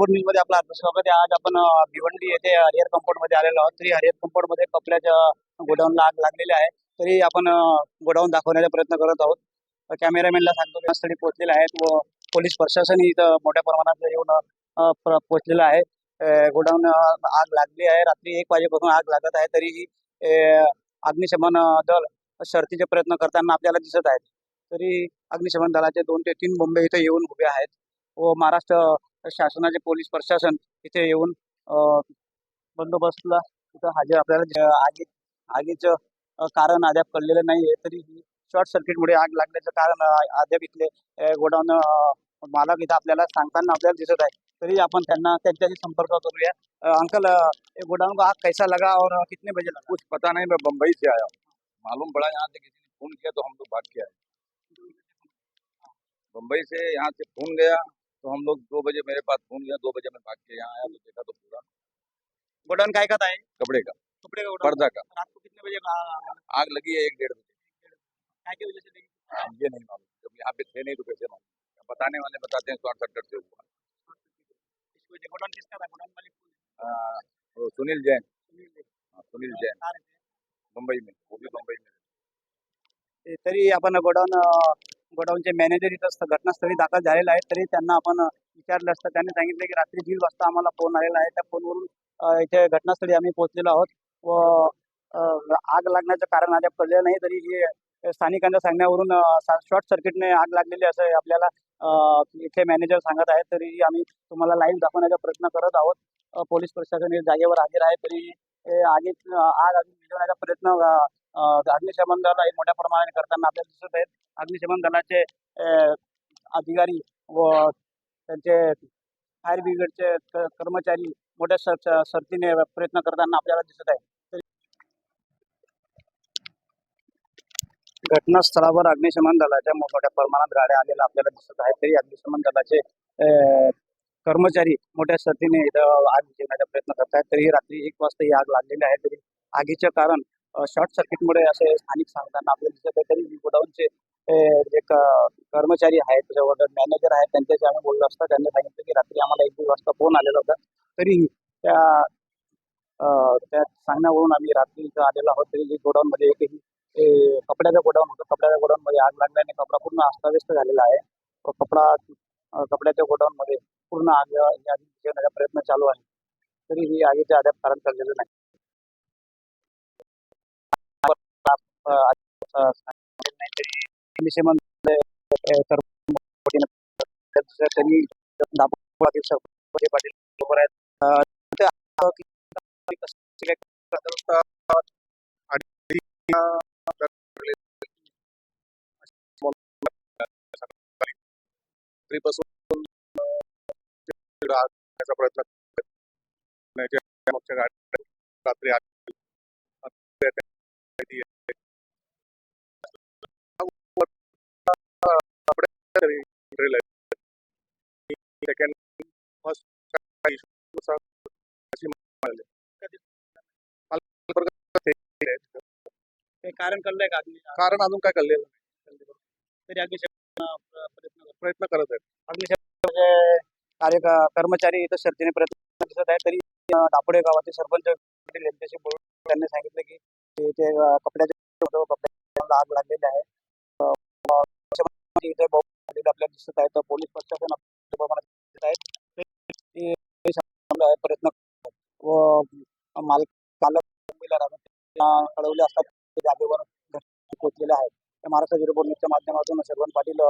मध्ये आपलं आत्म स्वागत आहे. आज आपण भिवंडी येथे हरिहर कंपाऊंडमध्ये आलेलो आहोत. तरी हरिहर कंपाऊंडमध्ये कपड्याच्या गोडाऊनला आग लागलेली आहे. तरी आपण गोडाऊन दाखवण्याचा प्रयत्न करत आहोत. कॅमेरामॅनला सांगतो की स्थळी पोहोचलेले आहेत व पोलीस प्रशासन इथं मोठ्या प्रमाणात येऊन अं, पोहोचलेलं आहे. गोडाऊन आग लागली आहे. रात्री एक वाजेपासून आग लागत आहे. तरीही अग्निशमन दल शर्तीचे प्रयत्न करताना आपल्याला दिसत आहेत. तरी अग्निशमन दलाचे दोन ते तीन बोंबे इथे येऊन उभे आहेत. व महाराष्ट्र शासनाचे पोलीस प्रशासन इथे येऊन बंदोबस्तला तिथं हजर आपल्याला आगी आगीचं कारण अद्याप कळलेलं नाही आहे तरी शॉर्ट सर्किटमुळे आग लागण्याचं कारण अद्याप इथले गोडाऊन मालक इथं आपल्याला सांगताना आपल्याला दिसत आहे. तरी आपण त्यांना त्यांच्याशी संपर्क करूया. अंकल गोडाऊन आग कैसा लगा और कितने बजे लगा? कुछ पता नहीं मैं बम्बई से आया मालूम पड़ा यहाँ से किसी ने फोन किया तो हम लोग भाग के आए। बम्बई से यहाँ से फोन गया। तो हम लोग दो बजे मेरे पास फ़ोन गया दो बजे मैं भाग के यहाँ आया तो देखा तो पूरा। गोडाऊन काय का है? कपड़े का। कपड़े का पर्दा का। रात को कितने बजे आग लगी है एक डेढ़ बजे। क्या अब ये नहीं मालूम। जब यहाँ पे थे नहीं तो कैसे मालूम? बताने वाले बताते हैं शॉर्ट सर्किट से हुआ। था? है? वो सुनील जैन। सुनील। हाँ, जैन। हैं? मुंबई में वो भी मुंबई में तरी आपण गोडाऊन गोडाऊनचे मॅनेजर इथं घटनास्थळी दाखल झालेले आहेत तरी त्यांना आपण विचारलं असतं. त्यांनी सांगितलं की रात्री दीड वाजता आम्हाला फोन आलेला आहे. त्या फोनवरून इथे घटनास्थळी आम्ही पोहोचलेलो आहोत. व आग लागण्याचं कारण अद्याप कळलेलं नाही. तरी हे स्थानिकांच्या सांगण्यावरून शॉर्ट सर्किटने आग लागलेली असं आपल्याला इथे मॅनेजर सांगत आहेत. तरी आम्ही तुम्हाला लाईव्ह दाखवण्याचा प्रयत्न करत आहोत. पोलीस प्रशासन जागेवर हजर आहे. तरी आगीत आग अजून विझवण्याचा प्रयत्न अग्निशमन दल हे मोठ्या प्रमाणाने करताना आपल्याला दिसत आहेत. अग्निशमन दलाचे अधिकारी व त्यांचे फायर ब्रिगेडचे कर्मचारी मोठ्या सर सरतीने प्रयत्न करताना आपल्याला दिसत आहे घटनास्थळावर अग्निशमन दलाच्या मोठ्या प्रमाणात गाड्या आलेल्या आपल्याला दिसत आहेत. तरी अग्निशमन दलाचे अ, कर्मचारी मोठ्या सर्तीने इथं आग विझवण्याचा प्रयत्न करत आहेत तरी रात्री एक वाजता ही आग लागलेली आहे. तरी आगीचे कारण शॉर्ट सर्किटमुळे असे स्थानिक सांगताना आपल्याला दिसत आहे. तरी गोडाऊनचे जे कर्मचारी आहेत त्याच्यावर मॅनेजर आहेत त्यांच्याशी आम्ही बोललो असता त्यांनी सांगितलं की रात्री आम्हाला एक दीड वाजता फोन आलेला होता. तरीही त्या अ, त्या सांगण्यावरून आम्ही रात्री इथं आलेलो आहोत. तरी गोडाऊनमध्ये एकही कपड्याचं गोडाऊन होतं. कपड्याच्या गोडाऊनमध्ये आग लागल्याने कपडा पूर्ण अस्ताव्यस्त झालेला आहे. कपडा कपड्याच्या गोडाऊनमध्ये पूर्ण आग या प्रयत्न चालू आहे. तरी ही आगीचे अद्याप कारण कळलेलं नाही. त्यांनी दापोली पाटील बरोबर आहेत प्रयत्न रात्री आठ- आहे. म्हणाले. ते कारण कळलंय का कारण अजून काय कळलेलं नाही. तरी अग्निशमन प्रयत्न करतो. करत आहेत अग्निशमनाचे कार्य कर्मचारी इथं शर्तीने प्रयत्न दिसत आहे तरी दापोडे गावाचे सरपंच पाटील यांच्याशी बोलून त्यांनी सांगितलं की अ, कपड्याचे आग लागलेली आहे अग्निशमन इथे आपल्याला दिसत आहेत पोलीस प्रशासन दिसत आहेत प्रयत्न करतात. व माल चालक मुंबईला कळवले असतात. जागेवर पोहोचलेले आहेत. त्या महाराष्ट्र रिपोर्ट माध्यमातून शर्वन पाटील